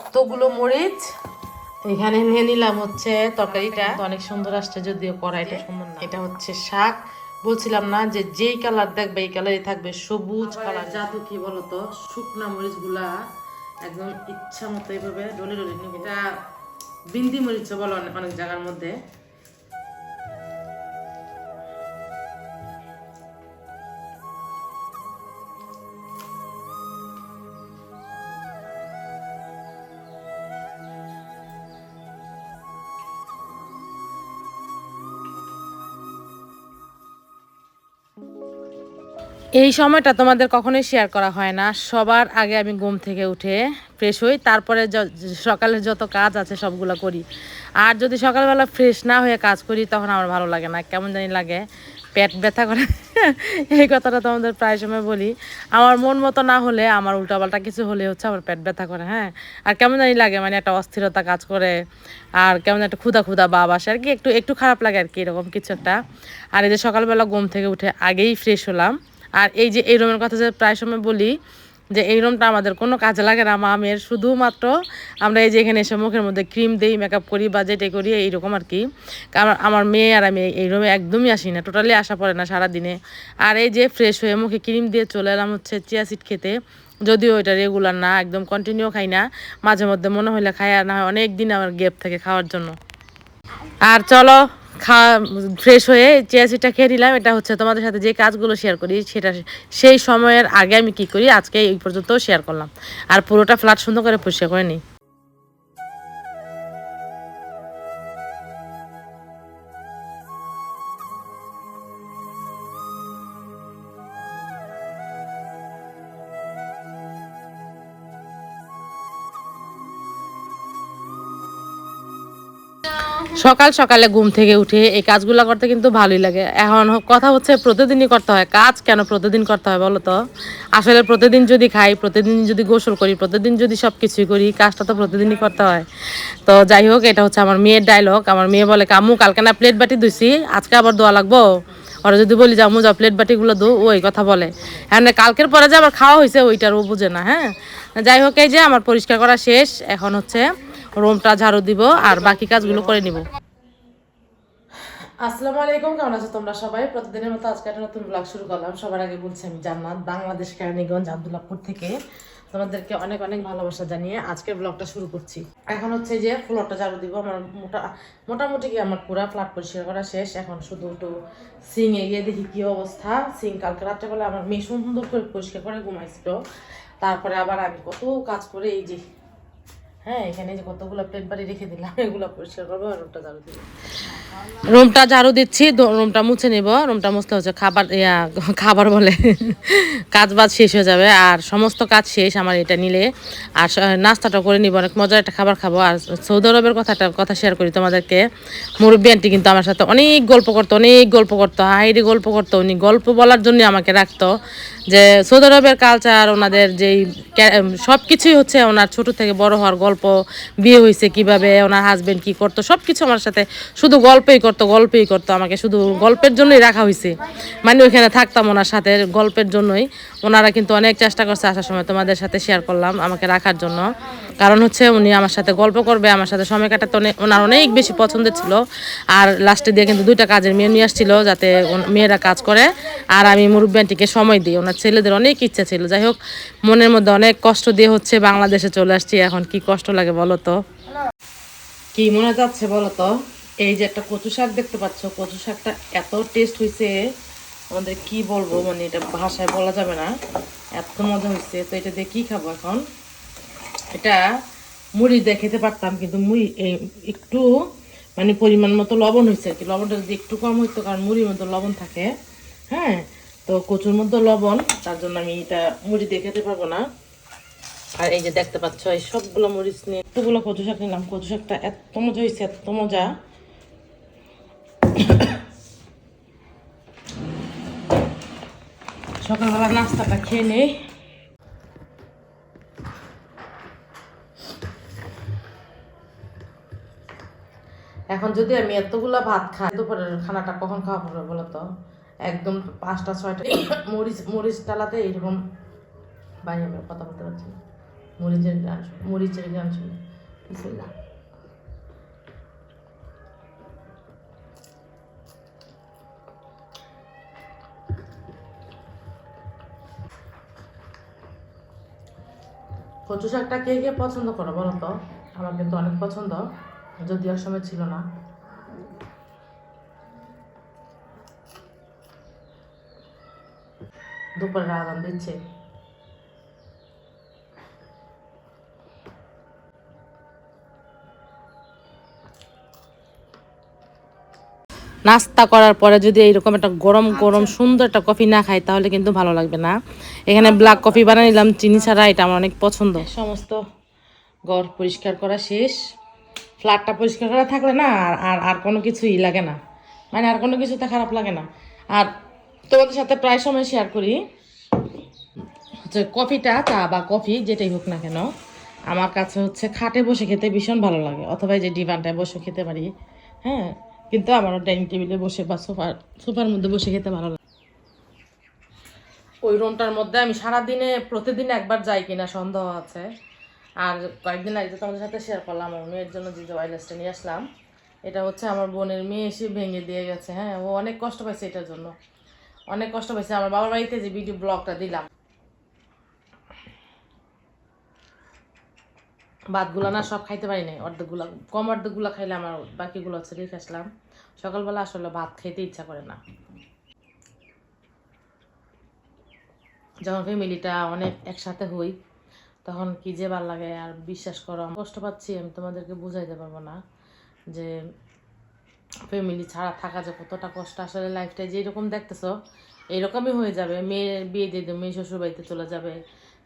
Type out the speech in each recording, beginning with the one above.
কতগুলো মরিচ? এখানে নিয়ে নিলাম হচ্ছে তরকারিটা। অনেক সুন্দর আসছে যদিও কড়াইটা সুন্দর না। এটা হচ্ছে শাক। বলছিলাম না যে যেই কালার দেখবে এই কালারই থাকবে সবুজ কালার। জাদু কি বলতো? শুকনা মরিচগুলা একদম ইচ্ছা মতো এইভাবে ডলে ডলে নিবে। এটা বিন্দি মরিচ বলো অনেক অনেক জায়গার মধ্যে। এই সময়টা তোমাদের কখনোই শেয়ার করা হয় না। সবার আগে আমি ঘুম থেকে উঠে ফ্রেশ হই, তারপরে সকালের যত কাজ আছে সবগুলো করি। আর যদি সকালবেলা ফ্রেশ না হয়ে কাজ করি, তখন আমার ভালো লাগে না। কেমন জানি লাগে, পেট ব্যথা করে। এই কথাটা তোমাদের প্রায় সময় বলি। আমার মন মতো না হলে, আমার উল্টাপাল্টা কিছু হলে হচ্ছে আমার পেট ব্যথা করে হ্যাঁ? আর কেমন জানি লাগে মানে একটা অস্থিরতা কাজ করে, আর কেমন একটা ক্ষুদা ক্ষুদা ভাব আসে। আর কি একটু একটু খারাপ লাগে আর কি, এরকম কিছু একটা। আর এই যে সকালবেলা ঘুম থেকে উঠে আগেই ফ্রেশ হলাম। আর এই যে এই রুমের কথা যে প্রায় সময় বলি, যে এই রুমটা আমাদের কোনো কাজে লাগে না, মামের শুধুমাত্র আমরা এই যে এখানে এসে মুখের মধ্যে ক্রিম দিই মেকআপ করি বা যেটাই করি, এইরকম আর কি। আমার আমার মেয়ে আর আমি এই রুমে একদমই আসি না টোটালি আসা পড়ে না সারাদিনে। আর এই যে ফ্রেশ হয়ে মুখে ক্রিম দিয়ে চলে এলাম হচ্ছে চিয়া সিড খেতে, যদিও এটা রেগুলার না, একদম কন্টিনিউ খাই না। মাঝে মধ্যে মনে হলে খাই, আর না হয় অনেক দিন আমার গ্যাপ থাকে খাওয়ার জন্য। আর চলো খাওয়া ফ্রেশ হয়ে চেয়া সিটটা খেয়ে নিলাম। এটা হচ্ছে তোমাদের সাথে যে কাজগুলো শেয়ার করি, সেটা সেই সময়ের আগে আমি কি করি, আজকে এই পর্যন্ত শেয়ার করলাম। আর পুরোটা ফ্ল্যাট সুন্দর করে পরিষ্কার করে নিই। সকাল সকালে ঘুম থেকে উঠে এই কাজগুলো করতে কিন্তু ভালোই লাগে। এখন কথা হচ্ছে প্রতিদিনই করতে হয়। কাজ কেন প্রতিদিন করতে হয় বলো তো? আসলে প্রতিদিন যদি খাই, প্রতিদিন যদি গোসল করি, প্রতিদিন যদি সব কিছুই করি, কাজটা তো প্রতিদিনই করতে হয়। তো যাই হোক, এটা হচ্ছে আমার মেয়ের ডায়লগ আমার মেয়ে বলে, কামু, কালকে না প্লেট বাটি ধুইছি, আজকে আবার দোয়া লাগবো? ওরা যদি বলি, যাও যা প্লেট বাটিগুলো দো ওই কথা বলে। হ্যাঁ কালকের পরে যে আবার খাওয়া হয়েছে ওইটার ও বুঝে না হ্যাঁ? যাই হোক, এই যে আমার পরিষ্কার করা শেষ। এখন হচ্ছে রুমটা ঝাড়ু দিব আর বাকি কাজগুলো করে নিব। আসসালামু আলাইকুম, কেমন আছো তোমরা সবাই? প্রতিদিনের মতো আজকে একটা নতুন ব্লগ শুরু করলাম। সবার আগে বলছি আমি জান্নাত, বাংলাদেশ কেরানীগঞ্জ আবদুল্লাপুর থেকে। তোমাদেরকে অনেক অনেক ভালোবাসা জানিয়ে আজকের ব্লগটা শুরু করছি। এখন হচ্ছে যে ফ্লোরটা ঝাড়ু দিব। আমার মোটা, মোটামুটি কি আমার পুরা ফ্ল্যাট পরিষ্কার করা শেষ। এখন শুধু একটু সিং এ গিয়ে দেখি কি অবস্থা। সিং কালকে রাত্রেবেলা আমার মেয়ে সুন্দর করে পরিষ্কার করে ঘুমাইছিল। তারপরে আবার আমি কত কাজ করে এই যে হ্যাঁ এখানে যে কতগুলো প্লেট বাড়ি রেখে দিলাম, এগুলো পরিষ্কার করব আর ওটা দাঁড়িয়ে দিব রুমটা ঝাড়ু দিচ্ছি রুমটা মুছে নিব। রুমটা মুছলে হচ্ছে খাবার, ইয়া, খাবার বলে। কাজ বাজ শেষ হয়ে যাবে, আর সমস্ত কাজ শেষ আমার এটা নিলে। আর নাস্তাটা করে নিব, অনেক মজার একটা খাবার খাব। আর সৌদি আরবের কথাটা, কথা শেয়ার করি তোমাদেরকে। মুরব্বী আন্টি কিন্তু আমার সাথে অনেক গল্প করতো, অনেক গল্প করতো, হাইরে গল্প করতো। উনি গল্প বলার জন্য আমাকে রাখতো যে সৌদি আরবের কালচার ওনাদের যেই সব কিছুই হচ্ছে ওনার ছোট থেকে বড় হওয়ার গল্প, বিয়ে হয়েছে কীভাবে, ওনার হাজবেন্ড কি করতো সব কিছু আমার সাথে শুধু গল্পই করতো গল্পই করতো আমাকে। শুধু গল্পের জন্যই রাখা হয়েছে মানে ওইখানে থাকতাম ওনার সাথে গল্পের জন্যই। ওনারা কিন্তু অনেক চেষ্টা করছে আসার সময়, তোমাদের সাথে শেয়ার করলাম আমাকে রাখার জন্য। কারণ হচ্ছে উনি আমার সাথে গল্প করবে, আমার সাথে সময় কাটাতে অনেক ওনার অনেক বেশি পছন্দের ছিল। আর লাস্টে দিয়ে কিন্তু দুইটা কাজের মেয়ে নিয়ে আসছিল যাতে মেয়েরা কাজ করে। আর আমি মুরব্বী আন্টিকে সময় দিই। ওনার ছেলেদের অনেক ইচ্ছা ছিল। যাই হোক, মনের মধ্যে অনেক কষ্ট দিয়ে হচ্ছে বাংলাদেশে চলে আসছি। এখন কি কষ্ট লাগে বলো তো? কি মনে যাচ্ছে বলো তো? এই যে একটা কচু শাক দেখতে পাচ্ছ, কচু শাকটা এত টেস্ট হয়েছে আমাদের কি বলব মানে এটা ভাষায় বলা যাবে না, এত মজা হয়েছে তো এটা দিয়ে কি খাব এখন? এটা মুড়ি দিয়ে খেতে পারতাম, কিন্তু মুড়ি একটু মানে পরিমাণ মতো লবণ হয়েছে আর কি। লবণটা যদি একটু কম হইতো, কারণ মুড়ির মধ্যে লবণ থাকে হ্যাঁ? তো কচুর মধ্যে লবণ, তার জন্য আমি এটা মুড়ি দিয়ে খেতে পারব না। আর এই যে দেখতে পাচ্ছ, এই সবগুলো মরিচ নিয়ে, এতগুলো কচু শাক নিলাম। কচু শাকটা এত মজা হয়েছে এত মজা। সকালবেলা নাস্তাটা খেয়ে নেই। এখন যদি আমি এতগুলা ভাত খাই, দুপুরের খানাটা কখন খাওয়া পড়বে বলো তো? একদম পাঁচটা, ছয়টা। মরিচ মরিচ ডালাতে এইরকম বাইরে কথা বলতে পারছি। মরিচের গান মরিচের গান শুনে। কচু শাকটা কে কে পছন্দ করো বলো তো? আমার কিন্তু অনেক পছন্দ যদি সময় ছিল না। দুপুরের আগাম দিচ্ছে। নাস্তা করার পরে যদি এইরকম একটা গরম গরম সুন্দর একটা কফি না খাই তাহলে কিন্তু ভালো লাগবে না। এখানে ব্ল্যাক কফি বানিয়ে নিলাম চিনি ছাড়া এটা আমার অনেক পছন্দ। সমস্ত ঘর পরিষ্কার করা শেষ। ফ্ল্যাটটা পরিষ্কার করা থাকলে না আর আর কোনো কিছুই লাগে না। মানে আর কোনো কিছুতে খারাপ লাগে না। আর তোমাদের সাথে প্রায় সময় শেয়ার করি। হচ্ছে কফিটা চা বা কফি যেটাই হোক না কেন আমার কাছে হচ্ছে খাটে বসে খেতে ভীষণ ভালো লাগে। অথবা এই যে ডিভানটায় বসে খেতে পারি হ্যাঁ? কিন্তু আমারও ডাইনিং টেবিলে বসে বা সোফার সোফার মধ্যে বসে খেতে ভালো লাগে। ওই রুমটার মধ্যে আমি সারাদিনে, প্রতিদিন একবার যাই কিনা সন্দেহ আছে। আর কয়েকদিন আগে তোমাদের সাথে শেয়ার করলাম, আমার মেয়ের জন্য যে ওয়াইলেসটা নিয়ে আসলাম, এটা হচ্ছে আমার বোনের মেয়ে এসে ভেঙে দিয়ে গেছে। হ্যাঁ ও অনেক কষ্ট পাইছে এটার জন্য। অনেক কষ্ট পাইছে, আমার বাবার বাড়িতে যে ভিডিও ব্লগটা দিলাম। ভাতগুলো না সব খাইতে পারি নাই, অর্ধেকগুলো, কম অর্ধেকগুলো খাইলে আমার বাকিগুলো হচ্ছে রেখে আসলাম। সকালবেলা আসলে ভাত খেতে ইচ্ছা করে না। যখন ফ্যামিলিটা অনেক একসাথে হই, তখন কি যে ভালো লাগে আর বিশ্বাস করো কষ্ট পাচ্ছি, আমি তোমাদেরকে বুঝাইতে পারব না যে ফ্যামিলি ছাড়া থাকা যে কতটা কষ্ট। আসলে লাইফটা যেরকম দেখতেছো এইরকমই হয়ে যাবে। মেয়ের বিয়ে দিয়ে দেবো, মেয়ে শ্বশুর বাড়িতে চলে যাবে।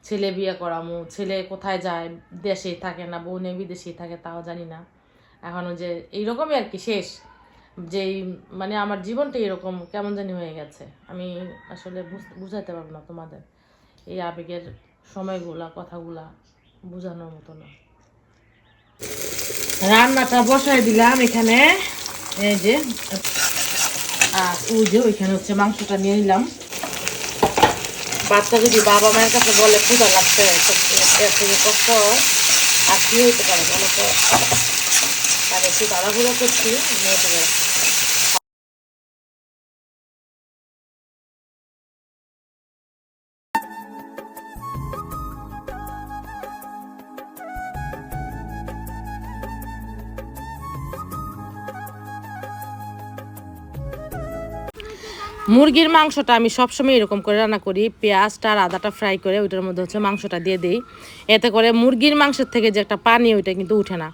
ছেলে বিয়ে করামু, ছেলে কোথায় যায়, দেশেই থাকে না বোনে বিদেশেই থাকে, তাও জানি না। এখনও যে এইরকমই আর কি, শেষ। যেই মানে আমার জীবনটা এরকম কেমন জানি হয়ে গেছে। আমি আসলে বুঝ- বুঝাইতে পারব না তোমাদের এই আবেগের সময়গুলা, কথাগুলা বোঝানোর মতো না। রান্নাটা বসাই দিলাম এখানে। এই যে, আর ওই যে ওইখানে হচ্ছে মাংসটা নিয়ে নিলাম। বাচ্চা যদি বাবা মায়ের কাছে বলে ক্ষুদা লাগছে কষ্ট, আর কি হইতে পারে? বলো তো আর একটু তাড়াহুড়ো করছি মেয়েটাকে। মুরগির মাংসটা আমি সবসময় এরকম করে রান্না করি পেঁয়াজটা আর আদাটা ফ্রাই করে ওইটার মধ্যে হচ্ছে মাংসটা দিয়ে দিই। এতে করে মুরগির মাংসের থেকে যে একটা পানি ওইটা কিন্তু উঠে না।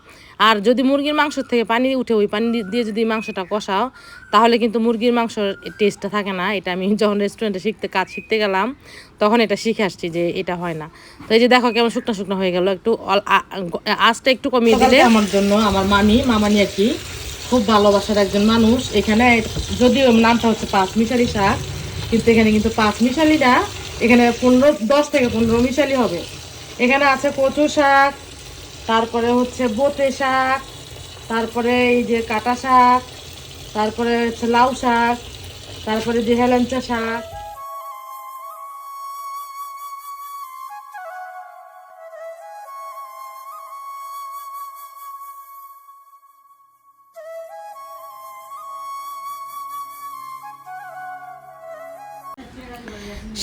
আর যদি মুরগির মাংসের থেকে পানি উঠে ওই পানি দিয়ে যদি মাংসটা কষাও তাহলে কিন্তু মুরগির মাংসর টেস্টটা থাকে না। এটা আমি যখন রেস্টুরেন্টে শিখতে কাজ শিখতে গেলাম তখন এটা শিখে আসছি যে এটা হয় না। তো এই যে দেখো কেমন শুকনো শুকনো হয়ে গেল একটু আঁচটা একটু কমিয়ে দিলে আমার জন্য আমার মামি মামানি আর কি খুব ভালোবাসার একজন মানুষ। এখানে যদিও নামটা হচ্ছে পাঁচ মিশালি শাক কিন্তু এখানে কিন্তু পাঁচ মিশালি না এখানে পনেরো, দশ থেকে পনেরো মিশালি হবে। এখানে আছে কচু শাক, তারপরে হচ্ছে বোতে শাক, তারপরে এই যে কাটা শাক, তারপরে হচ্ছে লাউ শাক, তারপরে যে হেলেঞ্চা শাক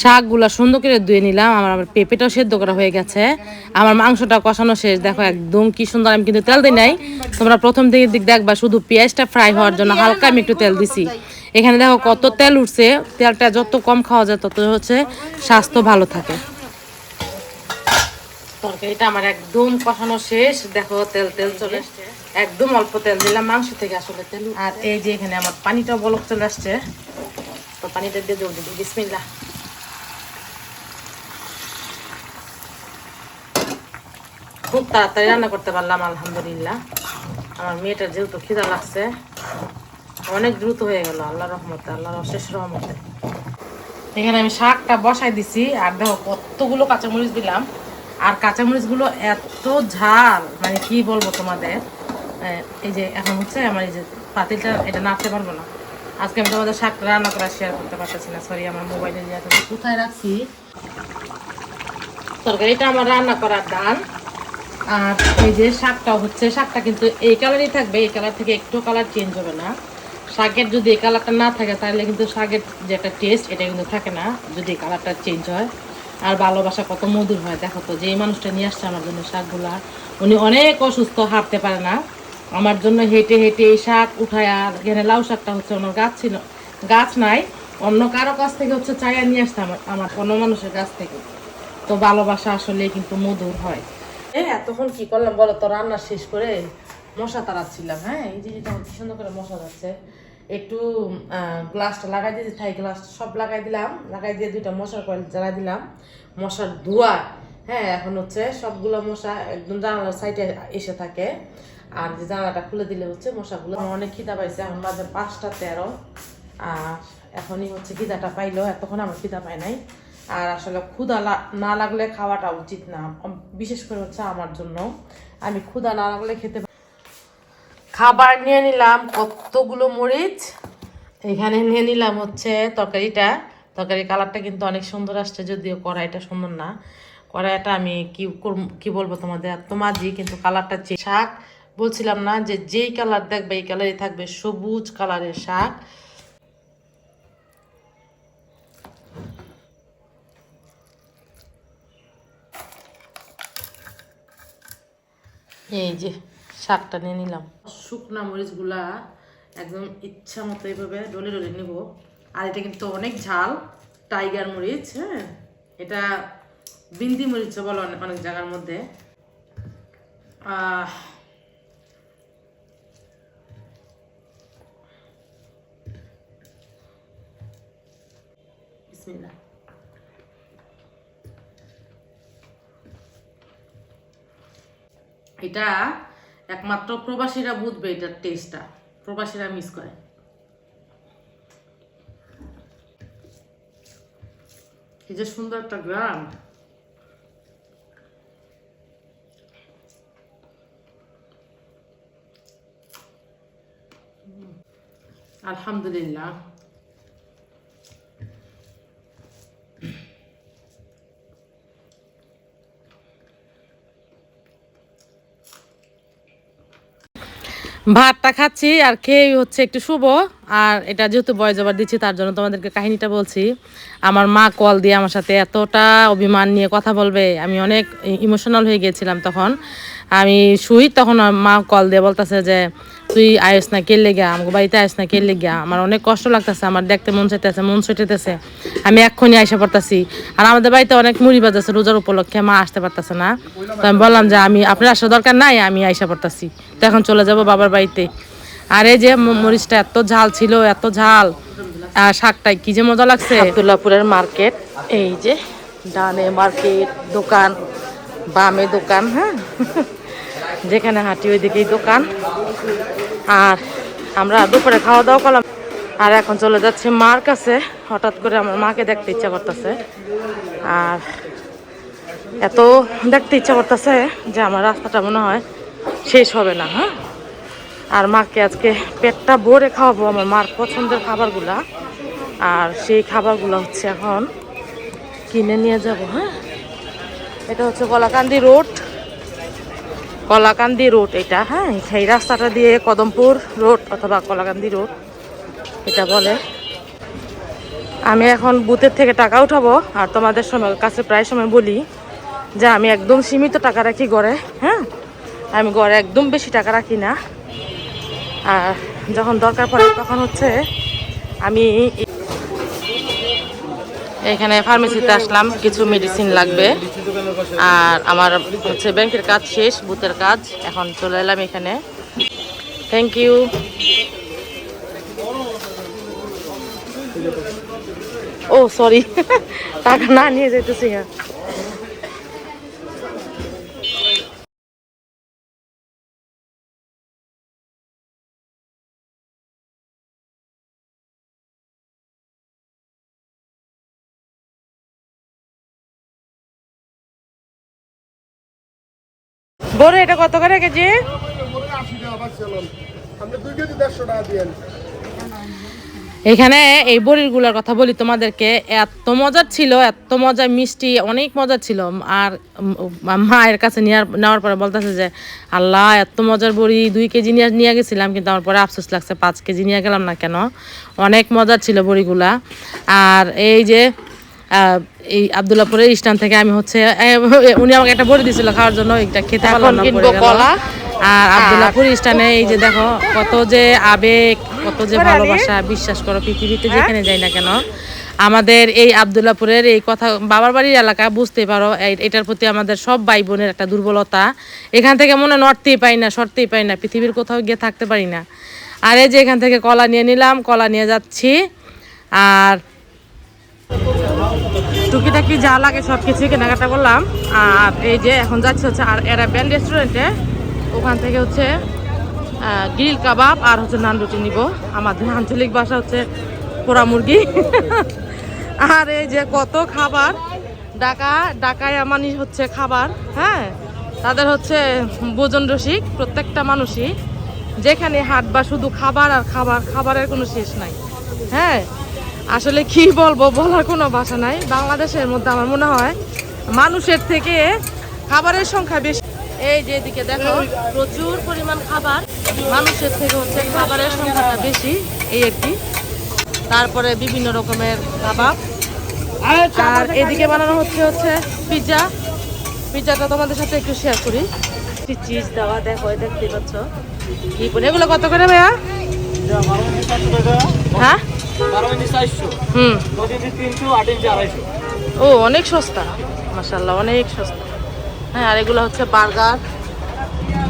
শাকগুলা সুন্দর করে ধুয়ে নিলাম। আমার আবার পেঁপেটাও সেদ্ধ করা হয়ে গেছে। আমার মাংসটা কষানো শেষ। দেখো একদম কি সুন্দর, আমি কিন্তু তেল দিই নাই। তোমরা প্রথম দিকে দিক দেখবা শুধু পেঁয়াজটা ফ্রাই হওয়ার জন্য হালকা আমি একটু তেল দিছি। এখানে দেখো কত তেল উঠছে। তেলটা যত কম খাওয়া যায়, তত হচ্ছে স্বাস্থ্য ভালো থাকে। তরকারিটা আমার একদম কষানো শেষ। দেখো তেল তেল চলে আসছে। একদম অল্প তেল দিলাম মাংস থেকে। আসলে তেল আর এই যে এখানে আমার পানিটাও বলক চলে আসছে। তো পানিটা দিয়ে জল দিবি, বিসমিল্লাহ। খুব তাড়াতাড়ি রান্না করতে পারলাম, আলহামদুলিল্লাহ। আমার মেয়েটার যেহেতু খিদা লাগছে, অনেক দ্রুত হয়ে গেল, আল্লাহ রহমতে, আল্লাহর অশেষ রহমতে। এখানে আমি শাকটা বসাই দিছি, আর দেখো কতগুলো কাঁচামরিচ দিলাম। আর কাঁচামরিচগুলো এত ঝাল মানে কি বলব তোমাদের এই যে এখন হচ্ছে আমার এই যে পাতিলটা, এটা নাড়তে পারব না। আজকে আমি তোমাদের শাকটা রান্না করা শেয়ার করতে পারতেছি না সরি আমার মোবাইলে যে এত কোথায় রাখছি? তরকারিটা আমার রান্না করার ডান আর এই যে শাকটা হচ্ছে, শাকটা কিন্তু এই কালারই থাকবে, এই কালার থেকে একটু কালার চেঞ্জ হবে না। শাকের যদি এই কালারটা না থাকে, তাহলে কিন্তু শাকের যে একটা টেস্ট এটা কিন্তু থাকে না, যদি কালারটা চেঞ্জ হয়। আর ভালোবাসা কত মধুর হয়, দেখো তো যে মানুষটা নিয়ে আসছে আমার জন্য শাকগুলা, উনি অনেক অসুস্থ, হাঁটতে পারে না। আমার জন্য হেঁটে হেঁটে এই শাক উঠায় আর এখানে লাউ শাকটা হচ্ছে ওনার গাছ ছিল। গাছ নাই, অন্য কারও কাছ থেকে হচ্ছে চাইয়া নিয়ে আসতাম আমার আমার কোনো মানুষের কাছ থেকে। তো ভালোবাসা আসলে কিন্তু মধুর হয়। এ এতক্ষণ কি করলাম বলো তো, রান্না শেষ করে মশা তাড়াচ্ছিলাম। হ্যাঁ এই যে যেটা সুন্দর করে মশা যাচ্ছে একটু গ্লাসটা লাগাই দিয়েছি থাই গ্লাস সব লাগাই দিলাম। লাগাই দিয়ে দুইটা মশার কয়েল জ্বালাই দিলাম। মশার ধোয়া হ্যাঁ এখন হচ্ছে সবগুলো মশা একদম জানালার সাইডে এসে থাকে। আর যে জানালাটা খুলে দিলে হচ্ছে মশাগুলো। অনেক খিদা পাইছে, এখন বাজে পাঁচটা তেরো। আর এখনই হচ্ছে খিদাটা পাইলো, এতক্ষণ আমার খিদা পাই নাই। আর আসলে ক্ষুধা লা- না লাগলে খাওয়াটা উচিত না বিশেষ করে হচ্ছে আমার জন্য। আমি ক্ষুধা না লাগলে খেতে খাবার নিয়ে নিলাম কতগুলো মরিচ। এখানে নিয়ে নিলাম হচ্ছে তরকারিটা। তরকারি কালারটা কিন্তু অনেক সুন্দর আসছে, যদিও কড়াইটা সুন্দর না। কড়াইটা আমি কি কি বলব তোমাদের? এত মাঝি কিন্তু কালারটা যে শাক বলছিলাম না যে যেই কালার দেখবে এই কালারই থাকবে সবুজ কালারের শাক। এই যে শাকটা নিয়ে নিলাম। শুকনা মরিচগুলা একদম ইচ্ছা মতো এইভাবে ডলে ডলে নিব। আর এটা কিন্তু অনেক ঝাল, টাইগার মরিচ হ্যাঁ? এটা বিন্দি মরিচ বলো অনেক অনেক জায়গার মধ্যে। আহ বিসমিল্লাহ এটা একমাত্র প্রবাসীরা বুঝবে এটার টেস্টটা প্রবাসীরা মিস করে। কি যে সুন্দর একটা গ্রাম। আলহামদুলিল্লাহ। ভাতটা খাচ্ছি আর খেয়ে হচ্ছে একটু শুভ আর এটা যেহেতু বয়স জবার দিচ্ছি, তার জন্য তোমাদেরকে কাহিনীটা বলছি। আমার মা কল দিয়ে আমার সাথে এতটা অভিমান নিয়ে কথা বলবে। আমি অনেক ইমোশনাল হয়ে গিয়েছিলাম তখন। আমি শুই, তখন মা কল দিয়ে বলতেছে যে তুই আয়স না কে লেগে আমাকে বাড়িতে আয়স না কে লেগে আমার অনেক কষ্ট লাগতেছে, আমার দেখতে মন চাইতেছে, মন ছুটেতেছে। আমি এক্ষুনি আইসা পড়তেছি। আর আমাদের বাড়িতে অনেক মুড়ি বাজাচ্ছে রোজার উপলক্ষে, মা আসতে পারতেছে না। তো আমি বললাম যে, আমি, আপনার আসার দরকার নাই, আমি আইসা পড়তেছি। তো এখন চলে যাব বাবার বাড়িতে। আর এই যে মরিচটা এত ঝাল ছিল, এত ঝাল। আর শাকটাই কি যে মজা লাগছে। আবদুল্লাপুরের মার্কেট, এই যে ডানে মার্কেট দোকান, বামে দোকান হ্যাঁ? যেখানে হাঁটি ওইদিকেই দোকান। আর আমরা দুপুরে খাওয়া দাওয়া করলাম। আর এখন চলে যাচ্ছে মার কাছে। হঠাৎ করে আমার মাকে দেখতে ইচ্ছা করতেছে। আর এত দেখতে ইচ্ছা করতেছে যে আমার রাস্তাটা মনে হয় শেষ হবে না হ্যাঁ? আর মাকে আজকে পেটটা ভরে খাওয়াবো আমার মার পছন্দের খাবারগুলা। আর সেই খাবারগুলো হচ্ছে এখন কিনে নিয়ে যাব হ্যাঁ? এটা হচ্ছে কলাকান্দি রোড। কলাকান্দি রোড এটা হ্যাঁ? সেই রাস্তাটা দিয়ে কদমপুর রোড অথবা কলাকান্দি রোড, এটা বলে। আমি এখন বুথের থেকে টাকা উঠাবো আর তোমাদের সময়, কাছে প্রায় সময় বলি যে আমি একদম সীমিত টাকা রাখি গড়ে হ্যাঁ? আমি গড়ে একদম বেশি টাকা রাখি না। আর যখন দরকার পড়ে তখন হচ্ছে আমি এখানে ফার্মেসিতে আসলাম, কিছু মেডিসিন লাগবে। আর আমার হচ্ছে ব্যাংকের কাজ শেষ বুথের কাজ। এখন চলে এলাম এখানে। থ্যাংক ইউ ও সরি টাকা না নিয়ে যেতেছি হ্যাঁ বড় এটা কত করে কেজি? এখানে এই বড়িগুলোর কথা বলি তোমাদেরকে, এত মজার ছিল, এত মজা মিষ্টি, অনেক মজা ছিল। আর মায়ের কাছে নেওয়ার নেওয়ার পরে বলতেছে যে, আল্লাহ, এত মজার বড়ি দুই কেজি নিয়ে নিয়ে গেছিলাম, কিন্তু আমার পরে আফসোস লাগছে, পাঁচ কেজি নিয়ে গেলাম না কেন? অনেক মজার ছিল বড়িগুলা। আর এই যে এই আবদুল্লাপুরের স্টান থেকে আমি হচ্ছে উনি আমাকে একটা বলে দিছিল খাওয়ার জন্য এটা খেতে পারলাম না পড়ে আর আবদুল্লাপুর স্টানে এই যে দেখো কত যে আবেগ কত যে ভালোবাসা বিশ্বাস করো পৃথিবীতে যেখানে যাই না কেন আমাদের এই আবদুল্লাপুরের এই কথা বাবার বাড়ির এলাকা বুঝতে পারো এটার প্রতি আমাদের সব ভাই বোনের একটা দুর্বলতা। এখান থেকে মনে হয় নড়তেই পাই না সরতেই পাই না পৃথিবীর কোথাও গিয়ে থাকতে পারি না। আর এই যে এখান থেকে কলা নিয়ে নিলাম কলা নিয়ে যাচ্ছি আর টুকিটাকি যা লাগে সব কিছুই কেনাকাটা করলাম। আর এই যে এখন যাচ্ছে হচ্ছে আর অ্যারাবিয়ান রেস্টুরেন্টে ওখান থেকে হচ্ছে গ্রিল কাবাব আর হচ্ছে নান রুটি নিব। আমাদের আঞ্চলিক ভাষা হচ্ছে পোড়া মুরগি। আর এই যে কত খাবার। ডাকা ডাকায় মানে হচ্ছে খাবার হ্যাঁ? তাদের হচ্ছে ভোজন রসিক প্রত্যেকটা মানুষই। যেখানে হাট বা শুধু খাবার আর খাবার, খাবারের কোনো শেষ নাই হ্যাঁ? আসলে কি বলব, বলার কোনো ভাষা নাই। বাংলাদেশের মধ্যে আমার মনে হয় মানুষের থেকে খাবারের সংখ্যা বেশি। এই যে এদিকে দেখো, প্রচুর পরিমাণ খাবার। মানুষের থেকে হচ্ছে খাবারের সংখ্যাটা বেশি, এই একটি তারপরে বিভিন্ন রকমের কাবাব। আর এদিকে বানানো হচ্ছে হচ্ছে পিৎজা পিৎজাটা তোমাদের সাথে একটু শেয়ার করি। চিজ দেওয়া দেখো, দেখতে পাচ্ছ। কি এগুলো কত করে ভাইয়া? হ্যাঁ? হুম। ও অনেক সস্তা। মাসাল্লাহ অনেক সস্তা। হ্যাঁ আর এগুলো হচ্ছে বার্গার।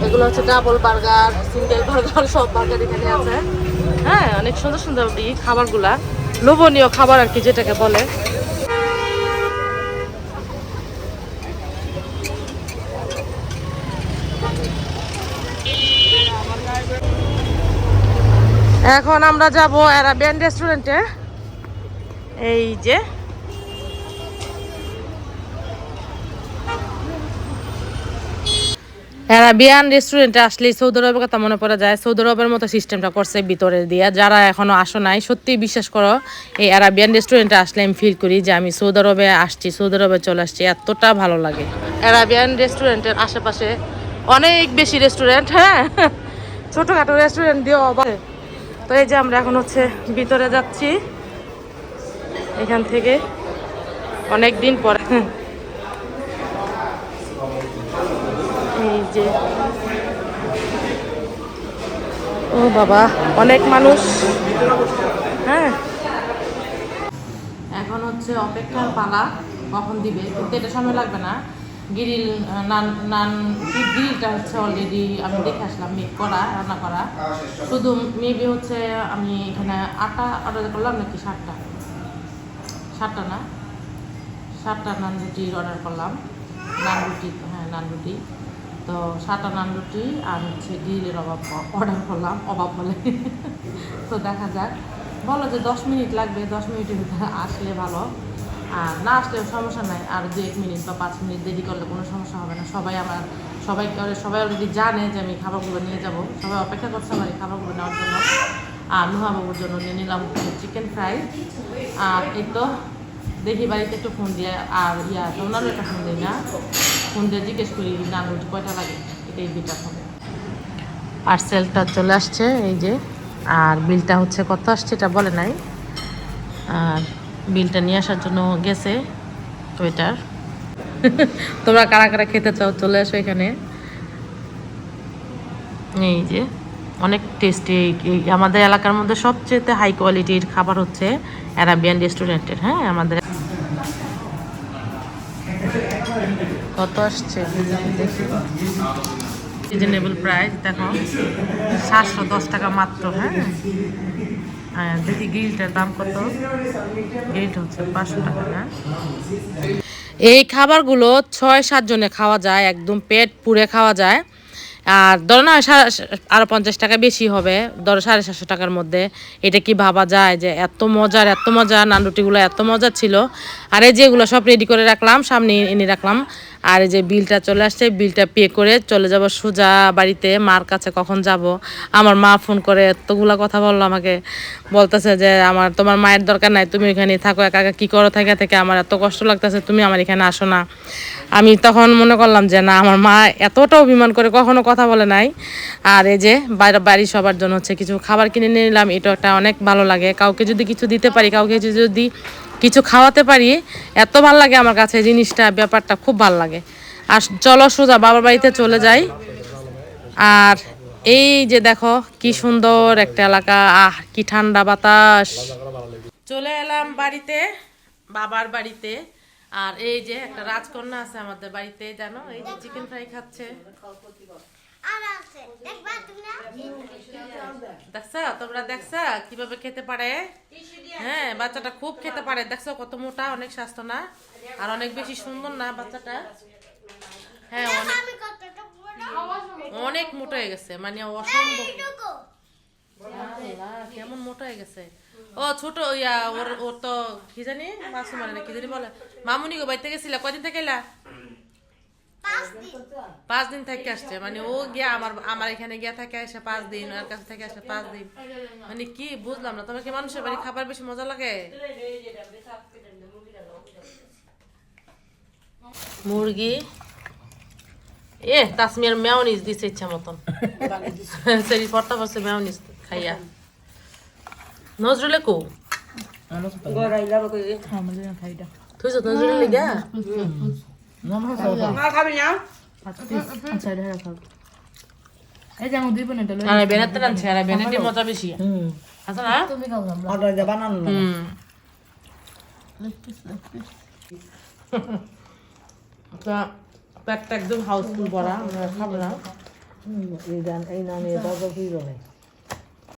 এগুলো হচ্ছে ডাবল বার্গার সিঙ্গেল বার্গার সব বার্গার এখানে আছে। হ্যাঁ অনেক সুন্দর সুন্দর এই খাবারগুলা। লোভনীয় খাবার আর কি যেটাকে বলে। এখন আমরা যাব অ্যারাবিয়ান রেস্টুরেন্টে এই যে। অ্যারাবিয়ান রেস্টুরেন্টে আসলে সৌদি আরবের কথা মনে পড়ে যায়। সৌদি আরবের মতো সিস্টেমটা করছে ভিতরে দিয়ে। যারা এখনও আসো নাই সত্যি বিশ্বাস করো, এই অ্যারাবিয়ান রেস্টুরেন্টে আসলে আমি ফিল করি যে আমি সৌদি আরবে আসছি, সৌদি আরবে চলে আসছি, এতটা ভালো লাগে। অ্যারাবিয়ান রেস্টুরেন্টের আশেপাশে অনেক বেশি রেস্টুরেন্ট হ্যাঁ? ছোটোখাটো রেস্টুরেন্ট দিয়েও তো এই যে আমরা এখন হচ্ছে ভিতরে যাচ্ছি। এখান থেকে অনেক দিন পরে। এই যে। ও বাবা, অনেক মানুষ। হ্যাঁ। এখন হচ্ছে অপেক্ষার পালা, কখন দিবে? কিন্তু এটা সময় লাগবে না। গ্রিল নান নান গ্রিলটা হচ্ছে অলরেডি আমি দেখে আসলাম মেক করা, রান্না করা। শুধু মেবি হচ্ছে আমি এখানে আটা অর্ডার করলাম নাকি সাতটা? সাতটা না? সাতটা নান রুটি অর্ডার করলাম। নান রুটি হ্যাঁ নান রুটি। তো সাতটা নান রুটি আর হচ্ছে গ্রিলের অভাব অর্ডার করলাম, অভাব বলে। তো দেখা যাক। বলো যে দশ মিনিট লাগবে, দশ মিনিটের ভিতরে আসলে ভালো। আর না আসলেও সমস্যা নাই, আর দু এক মিনিট বা পাঁচ মিনিট দেরি করলে কোনো সমস্যা হবে না। সবাই আমার, সবাই সবাই অলরেডি জানে যে আমি খাবারগুলো নিয়ে যাব। সবাই অপেক্ষা করছে আমার এই খাবারগুলো নেওয়ার জন্য। আর নুহাবাবুর জন্য নিয়ে নিলাম চিকেন ফ্রাই আর এই তো দেখি বাড়িতে একটু ফোন দিয়ে, আর ইয়া ওনারও একটা ফোন দিই না? ফোন দিয়ে জিজ্ঞেস করি রুটি কয়টা লাগে? এটাই দুইটা হবে পার্সেলটা চলে আসছে, এই যে। আর বিলটা হচ্ছে কত আসছে এটা বলে নাই। আর বিলটা নিয়ে আসার জন্য গেছে ওইটার তোমরা কারা কারা খেতে চাও চলে আসো এখানে। এই যে, অনেক টেস্টি আমাদের এলাকার মধ্যে সবচেয়ে হাই কোয়ালিটির খাবার হচ্ছে অ্যারাবিয়ান রেস্টুরেন্টের হ্যাঁ? আমাদের কত আসছে? রিজনেবল প্রাইস দেখো, সাতশো দশ টাকা মাত্র হ্যাঁ? দেখি গ্রিলটার দাম কত? গ্রিলটা হচ্ছে পাঁচশো টাকা হ্যাঁ? এই খাবারগুলো ছয়, সাত জনে খাওয়া যায়, একদম পেট পুড়ে খাওয়া যায়। আর ধরো না, সা- আরও পঞ্চাশ টাকা বেশি হবে, ধরো সাড়ে সাতশো টাকার মধ্যে। এটা কি ভাবা যায় যে এত মজার, এত মজা নান রুটিগুলো এত মজা ছিল? আর এই যেগুলো সব রেডি করে রাখলাম, সামনে এনে রাখলাম। আর যে বিলটা চলে আসছে, বিলটা পে করে চলে যাব সোজা বাড়িতে, মার কাছে কখন যাব? আমার মা ফোন করে এতগুলা কথা বলল আমাকে। বলতেছে যে, আমার, তোমার মায়ের দরকার নাই, তুমি এখানে থাকো, একা একা কী করো থেকে থেকে? আমার এত কষ্ট লাগতেছে, তুমি আমার এখানে আসো না। আমি তখন মনে করলাম যে, না, আমার মা এতটা অভিমান করে কখনো কথা বলে নাই। আর এই যে বাড়ি সবার জন্য হচ্ছে কিছু খাবার কিনে নিয়ে নিলাম এটা একটা অনেক ভালো লাগে। কাউকে যদি কিছু দিতে পারি, কাউকে যদি কিছু খাওয়াতে পারি, এত ভালো লাগে আমার কাছে এই জিনিসটা, ব্যাপারটা খুব ভালো লাগে। আর চলো সোজা বাবার বাড়িতে চলে যাই। আর এই যে দেখো, কি সুন্দর একটা এলাকা, আহ, কি ঠান্ডা বাতাস। চলে এলাম বাড়িতে, বাবার বাড়িতে। আর এই যে একটা রাজকন্যা আছে আমাদের বাড়িতে, জানো? এই যে চিকেন ফ্রাই খাচ্ছে। দেখছ? তোমরা দেখছ? কীভাবে খেতে পারে? হ্যাঁ বাচ্চাটা খুব খেতে পারে। দেখছ কত মোটা? অনেক স্বাস্থ্য না? আর অনেক বেশি সুন্দর না বাচ্চাটা? হ্যাঁ অনেক অনেক মোটা হয়ে গেছে। মানে অসম্ভব। কেমন মোটা হয়ে গেছে। ও ছোট ইয়া ওর ওর তো কি জানি মাসু মানে না কি জানি বলে। মামুনি গো বাইতে গেছিল? কদিন থেকে এলা? পাঁচ দিন। থেকে আসছে। মানে ও গিয়া আমার আমার এখানে গিয়া থাকে আসে পাঁচ দিন ওর কাছে থেকে আসে পাঁচ দিন। মানে কি বুঝলাম না। তোমার কি মানুষের বাড়ি খাবার বেশি মজা লাগে? মুরগি। এ তাসমিয়ার মেয়নিজ দিছে ইচ্ছা মতন। সেরি পড়তা পড়ছে মেয়নিজ খাইয়া। নজরুলে কো? তুই। তো নজরুলে লিগা? আরে বেনাতে রানছে আরে বেনাতে মজা বেশি আছে না হুম তা পেটটা একদম হাউসফুল ভরা আমরা খাব না এই গান এই নামে বাবা কি বলে